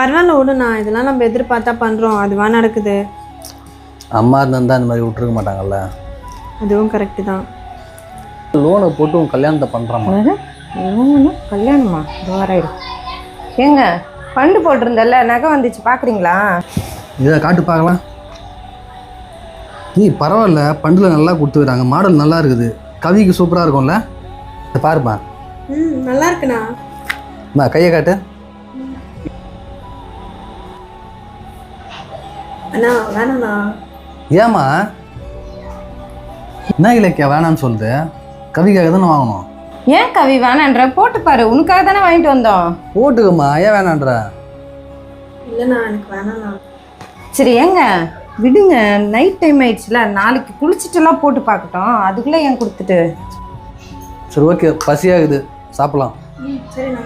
பரவாயில்ல விடுண்ணா இதெல்லாம் நம்ம எதிர்பார்த்தா பண்ணுறோம் அதுவா நடக்குது? அம்மா இருந்தால் இந்த மாதிரி விட்டுருக்க மாட்டாங்கல்ல? அதுவும் கரெக்டு தான். லோனை போட்டு உன் கல்யாணத்தை பண்ணுறாம்மா என்னது? கல்யாணமா? துவாராயிடும் ஏங்க ஃபண்டு போட்டிருந்தல்ல நகை வந்துச்சு பார்க்குறீங்களா இதை காட்டு பார்க்கலாம். நீ பரவாயில்ல பண்டில் நல்லா கொடுத்துக்கிறாங்க. மாடல் நல்லா இருக்குது. கவிக்கு சூப்பராக இருக்கும்ல? இதை பாருப்பா ம் நல்லா இருக்குண்ணா. கையை காட்டு. அண்ணா வேணாண்ணா. ஏம்மா? என்ன இலக்கியா வேணான்னு சொல்லுது? கவிக்காக தானே வாங்கணும்? ஏன் கவி வேணான்ற? போட்டு பாரு உனக்காக தானே வாங்கிட்டு வந்தோம். போட்டுக்கம்மா ஏன் வேணான்ற? இல்லைண்ணா எனக்கு வேணாண்ணா. சரி ஏங்க விடுங்க. நைட் டைம் ஆயிடுச்சுல நாளைக்கு குளிச்சுட்டுலாம் போட்டு பார்க்கட்டும். அதுக்குள்ளே ஏன் கொடுத்துட்டு? சரி ஓகே பசியாகுது. சாப்பிட்லாம். ம் சரிண்ணா.